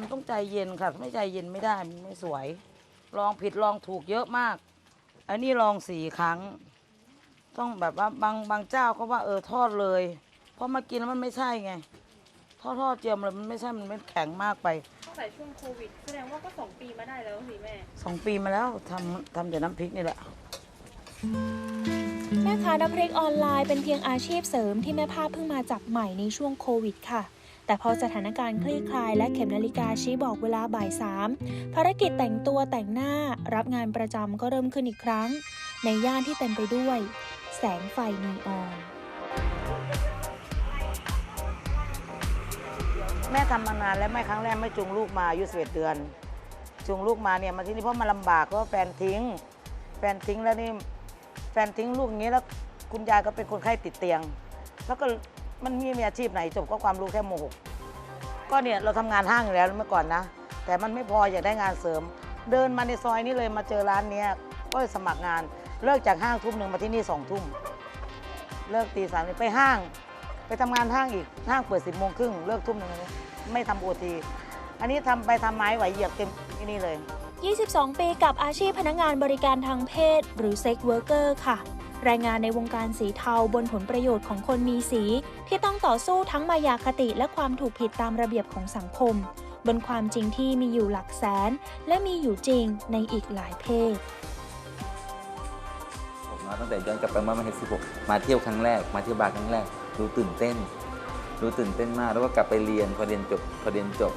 ำต้องใจเย็นค่ะไม่ใจเย็นไม่ได้มันไม่สวย ลองผิดลองถูกเยอะมาก อันนี้ลองสี่ครั้ง ต้องแบบว่าบางบางเจ้าเขาว่าเออทอดเลย เพราะมากินแล้วมันไม่ใช่ไง ทอดทอดเจียมเลยมันไม่ใช่มันไม่แข็งมากไปตั้งแต่ช่วงโควิดแสดงว่าก็สองปีมาได้แล้วสิแม่สองปีมาแล้วทำทำแต่น้ำพริกนี่แหละแม่ค้าน้ำพริกออนไลน์เป็นเพียงอาชีพเสริมที่แม่ภาพเพิ่งมาจับใหม่ในช่วงโควิดค่ะ แต่พอสถานการณ์คลี่คลายและเข็มนาฬิกาชี้บอกเวลาบ่ายสามภารกิจแต่งตัวแต่งหน้ารับงานประจำก็เริ่มขึ้นอีกครั้ง ในย่านที่เต็มไปด้วย แสงไฟนีออนแม่ทำมานานแล้วแม่ครั้งแรกไม่จูงลูกมาอายุสิบเดือนจูงลูกมาเนี่ยมาที่นี่เพราะมันลำบากเพราะแฟนทิ้ง แฟนทิ้งแล้วนี่แฟนทิ้งลูกอย่างนี้แล้วคุณยายก็เป็นคนไข้ติดเตียง แล้วก็ มันม่มีอาชีพไหนจบก็ความรู้แค่มหกก็เนี่ยเราทำงานห้างอยู่แล้วเมื่อก่อนนะ แต่มันไม่พออยากได้งานเสริม เดินมาในซอยนี้เลยมาเจอร้านเนี้ยก็สมัครงานเลิกจากห้างทุ่มหนึ่งมาที่นี่สองทุ่มเลิกตีสามไปห้าง ไปทำงานห้างอีกห้างเปิดสิบโมงครึ่งเลิกทุ่มหนึ่งไม่ทำโอทีอันนี้ทำไปทำไม้ไหวเหยียบเต็มที่นี่เลย 22 ปีกับอาชีพพนักงานบริการทางเพศ หรือเซ็กเวิร์กเกอร์ค่ะ แรงงานในวงการสีเทาบนผลประโยชน์ของคนมีสี ที่ต้องต่อสู้ทั้งมายาคติและความถูกผิดตามระเบียบของสังคม บนความจริงที่มีอยู่หลักแสน และมีอยู่จริงในอีกหลายเพศผมมาตั้งแต่ย้อนกลับไปเมื่อวันที่16มาเที่ยวครั้งแรก มาเที่ยวบาร์ครั้งแรกรู้ตื่นเต้น รู้ตื่นเต้นมากแล้วก็กลับไปเรียนพอเรียนจบพอเรียนจบ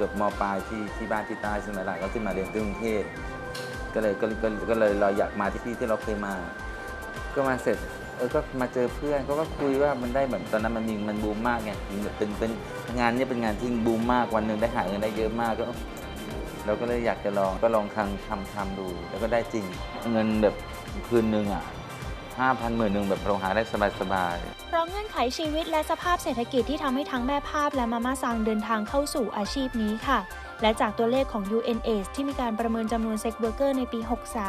จบมปลายที่ที่บ้านที่ใต้สมัยหลังก็ขึ้นมาเรียนที่กรุงเทพก็เลยก็ก็ก็เลยเราอยากมาที่ที่ที่เราเคยมา ก็มาเสร็จเออก็มาเจอเพื่อนเขาก็คุยว่ามันได้เหมือนตอนนั้นมันมีมันบูมมากไงเป็นเป็นงานนี้เป็นงานที่บูมมากวันหนึ่งได้หาเงินได้เยอะมากก็เราก็เลยอยากจะลองก็ลองทำทำทำดู แล้วก็ได้จริงเงินแบบคืนหนึ่งอะห้าพันหมื่นหนึ่งแบบเราหาได้สบายๆเพราะเงื่อนไขชีวิตและสภาพเศรษฐกิจที่ทำให้ทั้งแม่ภาพและมาม่าซังเดินทางเข้าสู่อาชีพนี้ค่ะ และจากตัวเลขของ UNAIDS ที่มีการประเมินจำนวนเซ็กเวอร์เกอร์ในปี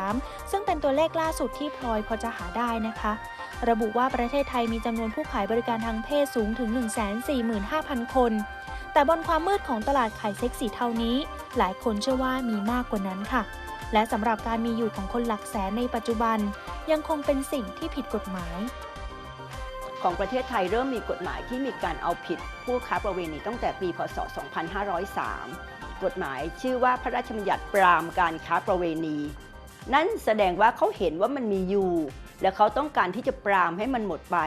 63 ซึ่งเป็นตัวเลขล่าสุดที่พลอยพอจะหาได้นะคะ ระบุว่าประเทศไทยมีจำนวนผู้ขายบริการทางเพศสูงถึง 145,000 คน แต่บนความมืดของตลาดขายเซ็กสีเท่านี้ หลายคนเชื่อว่ามีมากกว่านั้นค่ะ และสำหรับการมีอยู่ของคนหลักแสนในปัจจุบัน ยังคงเป็นสิ่งที่ผิดกฎหมายของประเทศไทยเริ่มมีกฎหมายที่มีการเอาผิดผู้ค้าประเวณีตั้งแต่ปี พศ 2503 กฎหมายชื่อว่าพระราชบัญญัติปรามการค้าประเวณี นั่นแสดงว่าเขาเห็นว่ามันมีอยู่ และเขาต้องการที่จะปรามให้มันหมดไป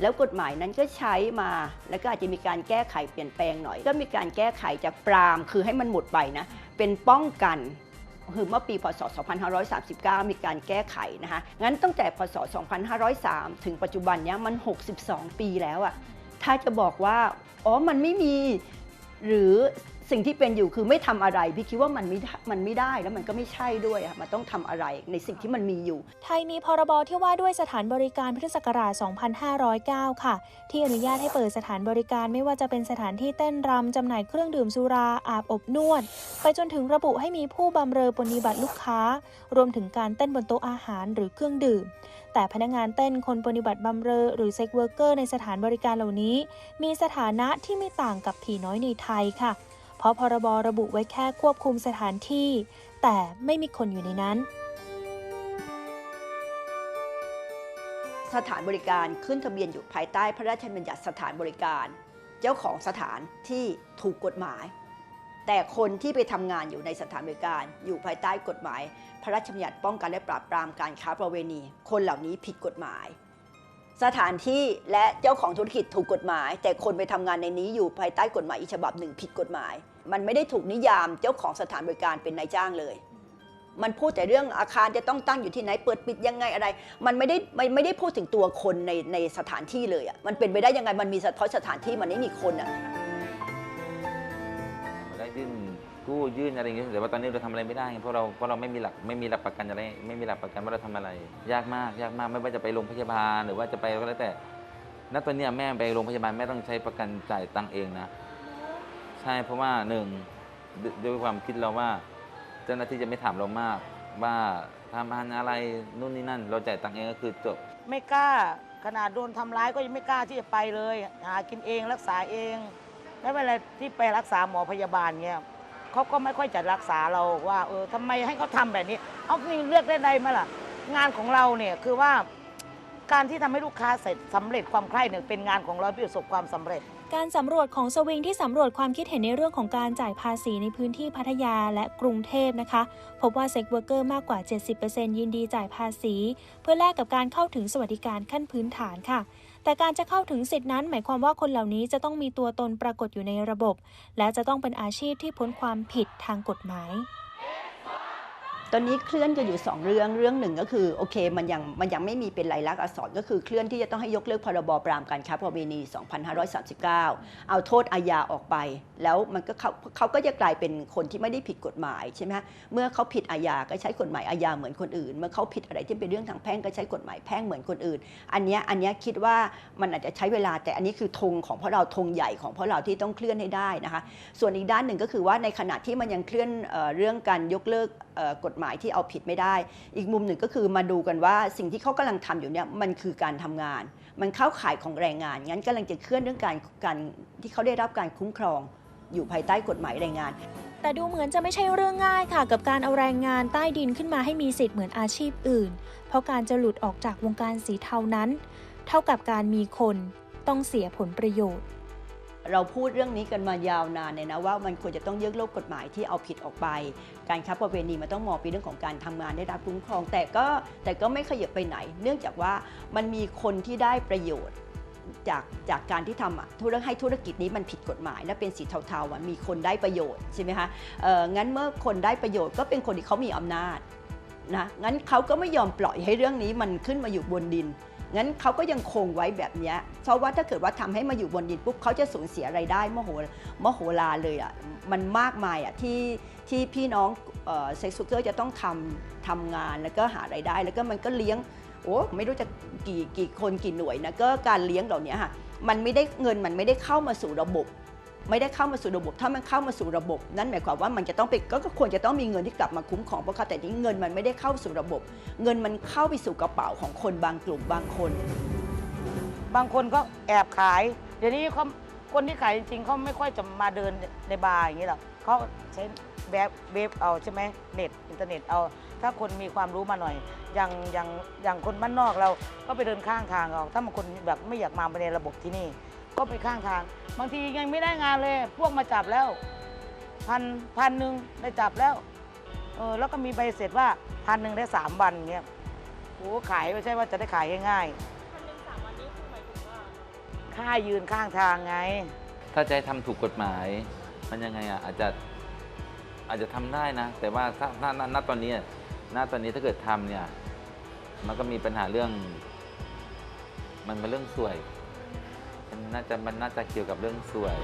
แล้วกฎหมายนั้นก็ใช้มา แล้วก็อาจจะมีการแก้ไขเปลี่ยนแปลงหน่อย ก็มีการแก้ไขจากปรามคือให้มันหมดไปนะ เป็นป้องกันคือเมื่อปีพศ 2539 มีการแก้ไขนะคะ งั้นตั้งแต่พศ 2503 ถึงปัจจุบันเนี้ยมัน 62 ปีแล้วอะถ้าจะบอกว่า อ๋อ มันไม่มี หรือ สิ่งที่เป็นอยู่คือไม่ทำอะไรพี่คิดว่ามันไม่มันไม่ได้แล้วมันก็ไม่ใช่ด้วยอะมันต้องทำอะไรในสิ่งที่มันมีอยู่ ไทยมีพรบที่ว่าด้วยสถานบริการพุทธศักราช 2509 ค่ะ ที่อนุญาตให้เปิดสถานบริการไม่ว่าจะเป็นสถานที่เต้นรำจำหน่ายเครื่องดื่มสุราอาบอบนวด ไปจนถึงระบุให้มีผู้บำเรอปฏิบัติลูกค้า รวมถึงการเต้นบนโต๊ะอาหารหรือเครื่องดื่ม แต่พนักงานเต้นคนปฏิบัติบำเรอหรือเซ็กเวิร์กเกอร์ในสถานบริการเหล่านี้ มีสถานะที่ไม่ต่างกับผีน้อยในไทยค่ะ เพราะพรบระบุไว้แค่ควบคุมสถานที่ แต่ไม่มีคนอยู่ในนั้น สถานบริการขึ้นทะเบียนอยู่ภายใต้พระราชบัญญัติสถานบริการ เจ้าของสถานที่ถูกกฎหมาย แต่คนที่ไปทำงานอยู่ในสถานบริการอยู่ภายใต้กฎหมาย พระราชบัญญัติป้องกันและปราบปรามการค้าประเวณี คนเหล่านี้ผิดกฎหมายสถานที่และเจ้าของธุรกิจถูกกฎหมาย แต่คนไปทำงานในนี้อยู่ภายใต้กฎหมายอีกฉบับหนึ่งผิดกฎหมาย มันไม่ได้ถูกนิยามเจ้าของสถานบริการเป็นนายจ้างเลย มันพูดแต่เรื่องอาคารจะต้องตั้งอยู่ที่ไหนเปิดปิดยังไงอะไร มันไม่ได้ไม่ไม่ได้พูดถึงตัวคนในในสถานที่เลยอะมันเป็นไปได้ยังไงมันมีเฉพาะสถานที่มันไม่มีคนอะได้ยื่นกู้ยื่นอะไรอย่างเงี้ยแต่ว่าตอนนี้เราทำอะไรไม่ได้เพราะเราเพราะเราไม่มีหลักไม่มีหลักประกันอะไรไม่มีหลักประกันว่าเราทำอะไร ยากมากยากมากไม่ว่าจะไปโรงพยาบาลหรือว่าจะไปก็แล้วแต่ณตอนเนี้ยแม่ไปโรงพยาบาลแม่ต้องใช้ประกันจ่ายตังค์เองนะ ใช่เพราะว่าหนึ่งด้วยด้วยความคิดเราว่า เจ้าหน้าที่จะไม่ถามเรามาก ว่าทำงานอะไรนู่นนี่นั่น เราจ่ายตังค์เองก็คือจบไม่กล้า ขนาดโดนทำร้ายก็ยังไม่กล้าที่จะไปเลย หากินเองรักษาเองแล้วเวลาที่ไปรักษาหมอพยาบาลเงี้ยเขาก็ไม่ค่อยจะรักษาเราว่า เออทำไมให้เขาทำแบบนี้ เอาจริงเลือกได้ไดไหมล่ะ งานของเราเนี่ยคือว่าการที่ทำให้ลูกค้าเสร็จสำเร็จความใคร่เนี่ยเป็นงานของเราที่ประสบความสำเร็จ การสำรวจของสวิงที่สำรวจความคิดเห็นในเรื่องของการจ่ายภาษีในพื้นที่พัทยาและกรุงเทพนะคะ พบว่าเซ็กเวอร์เกอร์มากกว่า 70%ยินดีจ่ายภาษี เพื่อแลกกับการเข้าถึงสวัสดิการขั้นพื้นฐานค่ะ แต่การจะเข้าถึงสิทธินั้น หมายความว่าคนเหล่านี้จะต้องมีตัวตนปรากฏอยู่ในระบบ และจะต้องเป็นอาชีพที่พ้นความผิดทางกฎหมาย ตอนนี้เคลื่อนกันอยู่ 2 เรื่องเรื่องหนึ่งก็คือโอเคมันยังมันยังไม่มีเป็นลายลักษณ์อักษรก็คือเคลื่อนที่จะต้องให้ยกเลิกพรบปรามการค้าประเวณี 2539 เอาโทษอาญาออกไป แล้วมันก็เขาเขาก็จะกลายเป็นคนที่ไม่ได้ผิดกฎหมายใช่ไหมเมื่อเขาผิดอาญาก็ใช้กฎหมายอาญาเหมือนคนอื่น เมื่อเขาผิดอะไรที่เป็นเรื่องทางแพ่งก็ใช้กฎหมายแพ่งเหมือนคนอื่น อันเนี้ยอันเนี้ยคิดว่ามันอาจจะใช้เวลาแต่อันนี้คือธงของพวกเราธงใหญ่ของพวกเราที่ต้องเคลื่อนให้ได้นะคะ ส่วนอีกด้านหนึ่งก็คือว่าในขณะที่มันยังเคลื่อนเอเรื่องการยกเลิกกฎหมายที่เอาผิดไม่ได้ อีกมุมหนึ่งก็คือมาดูกันว่าสิ่งที่เขากำลังทำอยู่เนี่ยมันคือการทำงาน มันเข้าข่ายของแรงงาน งั้นกำลังจะเคลื่อนเรื่องการการที่เขาได้รับการคุ้มครอง อยู่ภายใต้กฎหมายแรงงาน แต่ดูเหมือนจะไม่ใช่เรื่องง่ายค่ะ กับการเอาแรงงานใต้ดินขึ้นมาให้มีสิทธิ์เหมือนอาชีพอื่น เพราะการจะหลุดออกจากวงการสีเทานั้น เท่ากับการมีคนต้องเสียผลประโยชน์ เราพูดเรื่องนี้กันมายาวนานเลยนะว่ามันควรจะต้องยกเลิกกฎหมายที่เอาผิดออกไป การค้าประเวณีมันต้องมองไปเรื่องของการทำงานได้รับคุ้มครอง แต่ก็แต่ก็ไม่ขยับไปไหน เนื่องจากว่ามันมีคนที่ได้ประโยชน์จากจากการที่ทำอะธุรให้ธุรกิจนี้มันผิดกฎหมายและเป็นสีเทาๆอะมีคนได้ประโยชน์ใช่ไหมคะเอองั้นเมื่อคนได้ประโยชน์ก็เป็นคนที่เขามีอำนาจนะงั้นเขาก็ไม่ยอมปล่อยให้เรื่องนี้มันขึ้นมาอยู่บนดิน งั้นเขาก็ยังคงไว้แบบนี้เพราะว่าถ้าเกิดว่าทำให้มาอยู่บนดินปุ๊บเขาจะสูญเสียรายได้มโหมโหลาเลยอะมันมากมายอะที่ที่พี่น้องเซ็กซ์เกอร์จะต้องทำทำงานแล้วก็หารายได้ แล้วก็มันก็เลี้ยงโอ้ไม่รู้จะกี่กี่คนกี่หน่วยนะก็การเลี้ยงเหล่านี้ค่ะมันไม่ได้เงินมันไม่ได้เข้ามาสู่ระบบ ไม่ได้เข้ามาสู่ระบบ ถ้ามันเข้ามาสู่ระบบ นั่นหมายความว่ามันจะต้องไปก็ควรจะต้องมีเงินที่กลับมาคุ้มครองพวกเขาแต่ที่เงินมันไม่ได้เข้าสู่ระบบ เงินมันเข้าไปสู่กระเป๋าของคนบางกลุ่มบางคน บางคนก็แอบขาย เดี๋ยวนี้เขาคนที่ขายจริงๆเขาไม่ค่อยจะมาเดินในบาร์อย่างนี้หรอกเขาใช้แบบเว็บเอาใช่ไหมเน็ตอินเทอร์เน็ตเอา ถ้าคนมีความรู้มาหน่อย อย่างอย่างอย่างคนบ้านนอกเราก็ไปเดินข้างทางเอาถ้าบางคนแบบไม่อยากมาในระบบที่นี่ ก็ไปข้างทาง บางทียังไม่ได้งานเลย พวกมาจับแล้วพันพันหนึ่งได้จับแล้วเออแล้วก็มีใบเสร็จว่าพันหนึ่งได้สามวันเงี้ยโอ้ขายไม่ใช่ว่าจะได้ขายง่ายพันหนึ่งสามวันนี้คือหมายถึงว่าค่ายืนข้างทางไง ถ้าจะให้ทำถูกกฎหมาย มันยังไงอะอาจจะอาจจะทำได้นะ แต่ว่าถ้าณณณตอนนี้ณตอนนี้ถ้าเกิดทำเนี่ย มันก็มีปัญหาเรื่อง มันเป็นเรื่องสวย น่าจะมันน่าจะเกี่ยวกับเรื่องสวย